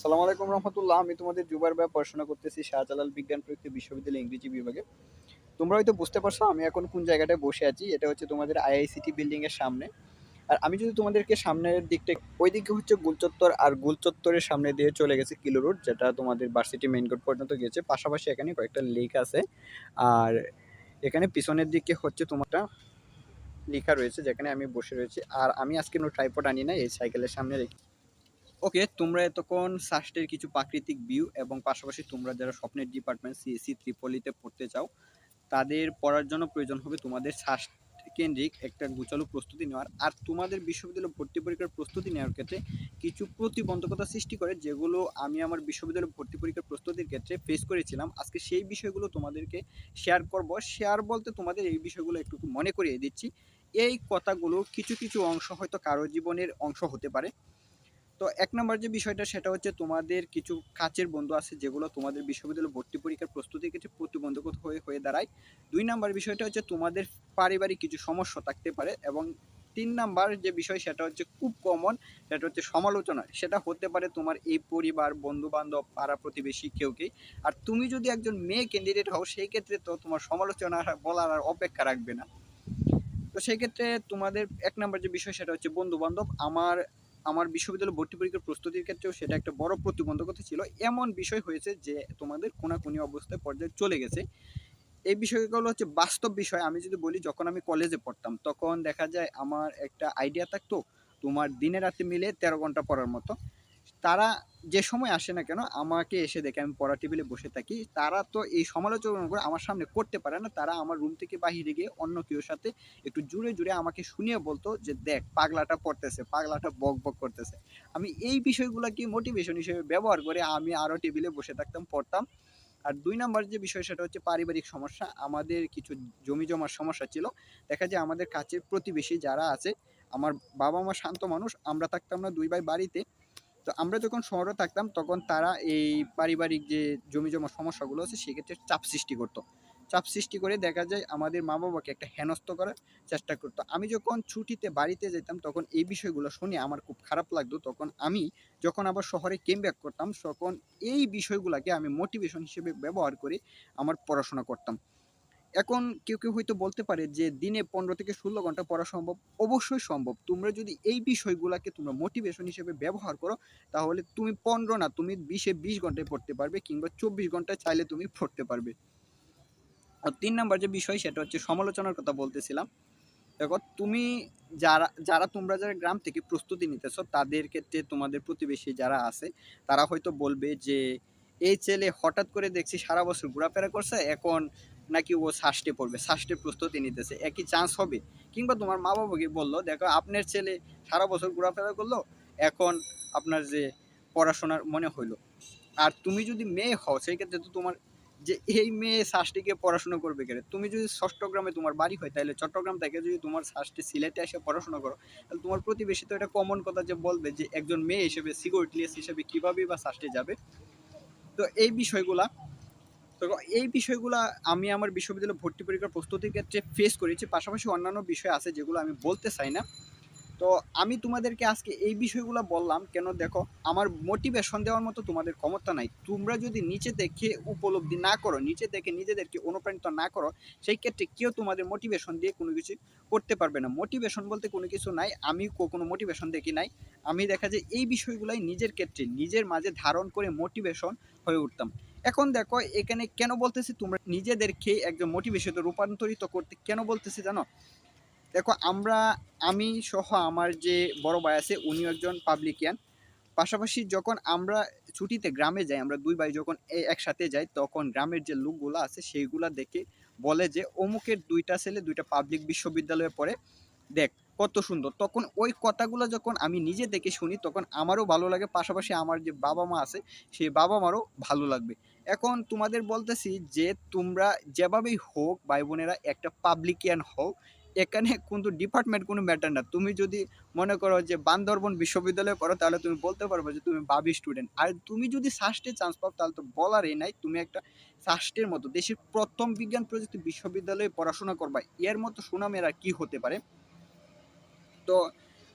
সালাম আলাইকুম রহমতুল্লাহ। আমি তোমাদের জুবার ব্যাপ পড়াশোনা করতেছি শাহজালাল বিজ্ঞান প্রযুক্তি বিশ্ববিদ্যালয় ইংরেজি বিভাগে। তোমরা হয়তো বুঝতে পারছ আমি এখন কোন জায়গাটায় বসে আছি, এটা হচ্ছে তোমাদের আইআইসিটি বিল্ডিং এর সামনে। আর আমি যদি তোমাদেরকে সামনের দিকটা ওই দিকে হচ্ছে গুলচত্বর আর গুলচত্বরের সামনে দিয়ে চলে গেছে কিলো রোড, যেটা তোমাদের ভার্সিটি মেইন রোড পর্যন্ত গিয়েছে। পাশাপাশি এখানে কয়েকটা লেক আছে। আর এখানে পিছনের দিকে হচ্ছে তোমারটা লেখা রয়েছে, যেখানে আমি বসে রয়েছি। আর আমি আজকে কোনো ট্রাইপড আনি না এই সাইকেলের সামনে রেখে ওকে তোমরা এতক্ষণ সাস্টের কিছু প্রাকৃতিক ভিউ এবং পাশাপাশি তোমরা যারা স্বপ্নের ডিপার্টমেন্ট সিএসসি ত্রিপলিতে পড়তে চাও, তাদের পড়ার জন্য প্রয়োজন হবে তোমাদের সাস্ট কেন্দ্রিক একটা গুছালো প্রস্তুতি নেওয়ার। আর তোমাদের বিশ্ববিদ্যালয় ভর্তি পরীক্ষার প্রস্তুতি নেওয়ার ক্ষেত্রে কিছু প্রতিবন্ধকতা সৃষ্টি করে, যেগুলো আমি আমার বিশ্ববিদ্যালয় ভর্তি পরীক্ষার প্রস্তুতির ক্ষেত্রে ফেস করেছিলাম। আজকে সেই বিষয়গুলো তোমাদেরকে শেয়ার করব। শেয়ার বলতে তোমাদের এই বিষয়গুলো একটু মনে করিয়ে দিচ্ছি। এই কথাগুলো কিছু কিছু অংশ হয়তো কারও জীবনের অংশ হতে পারে। তো এক নম্বর যে বিষয়টা সেটা হচ্ছে তোমাদের কিছু কাছের বন্ধু আছে যেগুলো তোমাদের বিশ্ববিদ্যালয় ভর্তি পরীক্ষার প্রস্তুতির ক্ষেত্রে প্রতিবন্ধক হয়ে হয়ে দাঁড়ায়। দুই নাম্বার বিষয়টা হচ্ছে তোমাদের পারিবারিক কিছু সমস্যা থাকতে পারে এবং তিন নাম্বার যে বিষয় সেটা হচ্ছে খুব কমন সেটা হচ্ছে সমালোচনা। সেটা হতে পারে তোমার এই পরিবার বন্ধু বান্ধব পাড়া প্রতিবেশী কেউকেই আর তুমি যদি একজন মেয়ে ক্যান্ডিডেট হও, সেই ক্ষেত্রে তো তোমার সমালোচনা বলার আর অপেক্ষা রাখবে না। তো সেই ক্ষেত্রে তোমাদের এক নম্বর যে বিষয় সেটা হচ্ছে বন্ধু বান্ধব আমার আমার বিশ্ববিদ্যালয় ভর্তি পরীক্ষার প্রস্তুতির ক্ষেত্রেও সেটা একটা বড় প্রতিবন্ধকতা ছিল। এমন বিষয় হয়েছে যে তোমাদের কোনাকুনি অবস্থায় পর্যায়ে চলে গেছে। এই বিষয়গুলো হচ্ছে বাস্তব বিষয়। আমি যদি বলি, যখন আমি কলেজে পড়তাম, তখন দেখা যায় আমার একটা আইডিয়া থাকতো, তোমার দিনে রাতে মিলে তেরো ঘণ্টা পড়ার মতো। তারা যে সময় আসে না কেন, আমাকে এসে দেখে, আমি পড়া টেবিলে বসে থাকি, তারা তো এই সমালোচনা করে আমার সামনে করতে পারে না, তারা আমার রুম থেকে বাহিরে গিয়ে অন্য কেউ সাথে একটু জুড়ে জুড়ে আমাকে শুনিয়ে বলতো যে, দেখ, পাগলাটা পড়তেছে, পাগলাটা বক বক করতেছে। আমি এই বিষয়গুলোকে মোটিভেশন হিসেবে ব্যবহার করে আমি আরও টেবিলে বসে থাকতাম, পড়তাম। আর দুই নাম্বার যে বিষয় সেটা হচ্ছে পারিবারিক সমস্যা। আমাদের কিছু জমি জমার সমস্যা ছিল। দেখা যায় আমাদের কাছের প্রতিবেশী যারা আছে, আমার বাবা মা শান্ত মানুষ, আমরা থাকতাম না দুই ভাই বাড়িতে। তো আমরা যখন শহরে থাকতাম, তখন তারা এই পারিবারিক যে জমি জমা সমস্যাগুলো আছে, সেক্ষেত্রে চাপ সৃষ্টি করতো। চাপ সৃষ্টি করে দেখা যায় আমাদের মা বাবাকে একটা হেনস্থ করার চেষ্টা করতো। আমি যখন ছুটিতে বাড়িতে যেতাম, তখন এই বিষয়গুলো শুনে আমার খুব খারাপ লাগতো। তখন আমি যখন আবার শহরে কেম ব্যাক করতাম, তখন এই বিষয়গুলোকে আমি মোটিভেশন হিসেবে ব্যবহার করে আমার পড়াশোনা করতাম। এখন কেউ কেউ হয়তো বলতে পারে যে দিনে পনেরো থেকে ষোলো ঘণ্টা পড়া সম্ভব। অবশ্যই সম্ভব। তোমরা যদি এই বিষয়গুলোকে তোমরা মোটিভেশন হিসেবে ব্যবহার করো, তাহলে তুমি পনেরো না, তুমি বিশে বিশ ঘন্টায় পড়তে পারবে কিংবা চব্বিশ ঘন্টায় চাইলে তুমি পড়তে পারবে। আর তিন নাম্বার যে বিষয়, সেটা হচ্ছে সমালোচনার কথা বলতেছিলাম। দেখো, তুমি যারা যারা তোমরা যারা গ্রাম থেকে প্রস্তুতি নিতেছো, তাদের ক্ষেত্রে তোমাদের প্রতিবেশী যারা আছে, তারা হয়তো বলবে যে, এই ছেলে হঠাৎ করে দেখছি সারা বছর ঘোরাফেরা করছে, এখন নাকি ও সাস্টে পড়বে সাস্টের প্রস্তুতি নিতেছে, একই চান্স হবে? কিংবা তোমার মা বাবাকে বলল, দেখো আপনার ছেলে সারা বছর ঘোরাফেরা করল, এখন আপনার যে পড়াশোনার মনে হইল। আর তুমি যদি মেয়ে হও, সেই ক্ষেত্রে তো তোমার যে এই মেয়ে শাসটিকে পড়াশোনা করবে কেন? তুমি যদি চট্টগ্রামে তোমার বাড়ি হয়, তাহলে চট্টগ্রাম থেকে যদি তোমার শাসটি সিলেটে এসে পড়াশোনা করো, তাহলে তোমার প্রতিবেশী তো এটা কমন কথা যে বলবে যে একজন মেয়ে হিসেবে সিকিউরিটিলেস হিসেবে কীভাবে বা শাসটি যাবে? তো এই বিষয়গুলা তো এই বিষয়গুলো আমি আমার বিশ্ববিদ্যালয় ভর্তি পরীক্ষার প্রস্তুতির ক্ষেত্রে ফেস করেছি। পাশাপাশি অন্যান্য বিষয় আছে যেগুলো আমি বলতে চাই না। তো আমি তোমাদেরকে আজকে এই বিষয়গুলো বললাম, কেন দেখো আমার মোটিভেশন দেওয়ার মতো তোমাদের ক্ষমতা নাই। তোমরা যদি নিচে দেখে উপলব্ধি না করো, নিচে দেখে নিজেদেরকে অনুপ্রাণিত না করো, সেই ক্ষেত্রে কেউ তোমাদের মোটিভেশন দিয়ে কোনো কিছু করতে পারবে না। মোটিভেশন বলতে কোনো কিছু নাই, আমি কোনো মোটিভেশন দেখি নাই। আমি দেখা যায় এই বিষয়গুলাই নিজের ক্ষেত্রে, নিজের মাঝে ধারণ করে মোটিভেশন হয়ে উঠতাম। এখন দেখো, এখানে কেন বলতেছি তোমরা নিজেদেরকে একজন মোটিভেশনে রূপান্তরিত করতে কেন বলতেছি জানো? দেখো, আমরা, আমি সহ আমার যে বড় ভাই আছে, উনিও একজন পাবলিকিয়ান পাশাপাশি যখন আমরা ছুটিতে গ্রামে যাই, আমরা দুই ভাই যখন একসাথে যাই, তখন গ্রামের যে লোকগুলো আছে, সেইগুলা দেখে বলে যে, অমুকের দুইটা ছেলে, দুইটা পাবলিক বিশ্ববিদ্যালয়ে পড়ে। দেখ, কত সুন্দর। তখন ওই কথাগুলো যখন আমি নিজে দেখে শুনি, তখন আমারও ভালো লাগে। পাশাপাশি আমার যে বাবা মা আছে, সেই বাবা মারও ভালো লাগবে। এখন তোমাদের বলতেছি যে, তোমরা যেভাবেই হোক ভাই বোনেরা একটা পাবলিকিয়ান হোক, এখানে কিন্তু ডিপার্টমেন্ট কোনো ম্যাটার না। তুমি যদি মনে করো যে, বান্দরবন বিশ্ববিদ্যালয়ে পড়ো, তাহলে তুমি বলতে পারব যে, তুমি বাবি স্টুডেন্ট আর তুমি যদি সাস্টে চান্স পাও, তাহলে তো বলারই নাই। তুমি একটা সাস্টের মতো। দেশের প্রথম বিজ্ঞান প্রযুক্তি বিশ্ববিদ্যালয়ে পড়াশোনা করবা, এর মতো সুনামের আর কি হতে পারে? তো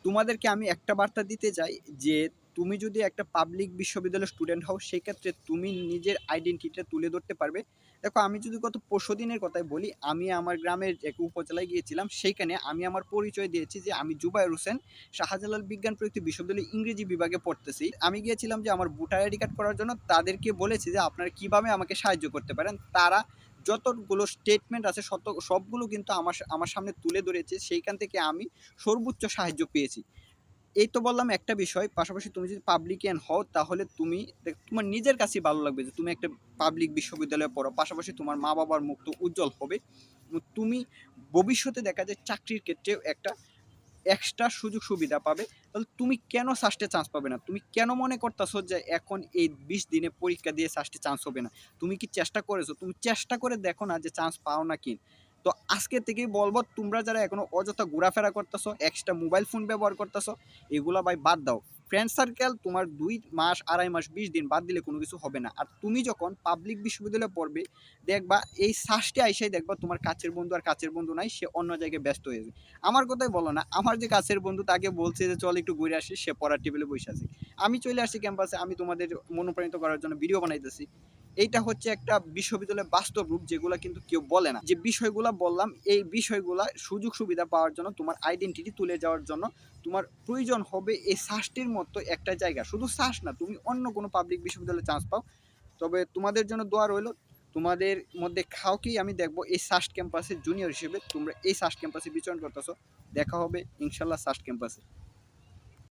তোমাদেরকে আমি একটা বার্তা দিতে চাই যে তুমি যদি একটা পাবলিক বিশ্ববিদ্যালয়ের স্টুডেন্ট হও, সেক্ষেত্রে তুমি নিজের আইডেন্টিটিটা তুলে ধরতে পারবে। দেখো, আমি যদি গত পরশু দিনের কথাই বলি, আমি আমার গ্রামের এক উপজেলায় গিয়েছিলাম, সেইখানে আমি আমার পরিচয় দিয়েছি যে আমি জুবাইর হোসেন, শাহজালাল বিজ্ঞান প্রযুক্তি বিশ্ববিদ্যালয় ইংরেজি বিভাগে পড়তেছি। আমি গিয়েছিলাম যে আমার ভোটার আইডি কার্ড করার জন্য, তাদেরকে বলেছি যে আপনারা কীভাবে আমাকে সাহায্য করতে পারেন, তারা যতগুলো স্টেটমেন্ট আছে, শত, সবগুলো কিন্তু আমার আমার সামনে তুলে ধরেছে। সেইখান থেকে আমি সর্বোচ্চ সাহায্য পেয়েছি। এই তো বললাম একটা বিষয়, পাশাপাশি তুমি যদি পাবলিকিয়ান হও, তাহলে তুমি তোমার নিজের কাছেই ভালো লাগবে যে তুমি একটা পাবলিক বিশ্ববিদ্যালয়ে পড়ো। পাশাপাশি তোমার মা বাবার মুখ তো উজ্জ্বল হবে। তুমি ভবিষ্যতে দেখা যায় চাকরির ক্ষেত্রেও একটা এক্সট্রা সুযোগ সুবিধা পাবে। তাহলে তুমি কেন সাস্টে চান্স পাবে না? তুমি কেন মনে করতেছো যে এখন এই বিশ দিনে পরীক্ষা দিয়ে সাস্টে চান্স হবে না? তুমি কি চেষ্টা করেছ? তুমি চেষ্টা করে দেখো না যে চান্স পাও না কি? তো আজকে থেকেই বলব, তোমরা যারা এখনও অযথা ঘোরাফেরা করতেছো এক্সট্রা মোবাইল ফোন ব্যবহার করতেছো, এগুলা ভাই বাদ দাও। ফ্রেন্ড সার্কেল তোমার দুই মাস, আড়াই মাস, বিশ দিন বাদ দিলে কোনো কিছু হবে না। আর তুমি যখন পাবলিক বিশ্ববিদ্যালয়ে পড়বে, দেখবা এই শ্বাসটি আইসাই দেখবা তোমার কাছের বন্ধু আর কাছের বন্ধু নাই, সে অন্য জায়গায় ব্যস্ত হয়ে যাবে আমার কথাই বলো না, আমার যে কাছের বন্ধু তাকে বলছে যে, চল একটু ঘুরে আসি সে পড়ার টেবিলে বসে আছে। আমি চলে আসছি ক্যাম্পাসে আমি তোমাদের মনোপ্রাণিত করার জন্য ভিডিও বানাইতেছি। এইটা হচ্ছে একটা বিশ্ববিদ্যালয়ের বাস্তব রূপ যেগুলো কিন্তু কেউ বলে না। যে বিষয়গুলো বললাম, এই বিষয়গুলা সুযোগ সুবিধা পাওয়ার জন্য, তোমার আইডেন্টিটি তুলে যাওয়ার জন্য তোমার প্রয়োজন হবে এই শ্বাসটির মতো একটা জায়গা। শুধু শ্বাস না, তুমি অন্য কোনো পাবলিক বিশ্ববিদ্যালয়ে চান্স পাও। তবে তোমাদের জন্য দোয়া রইল, তোমাদের মধ্যে খাওকেই আমি দেখব এই সাস্ট ক্যাম্পাসের জুনিয়র হিসেবে তোমরা এই সাস্ট ক্যাম্পাসে বিচরণ করতেছো। দেখা হবে ইনশাল্লাহ সাস্ট ক্যাম্পাসে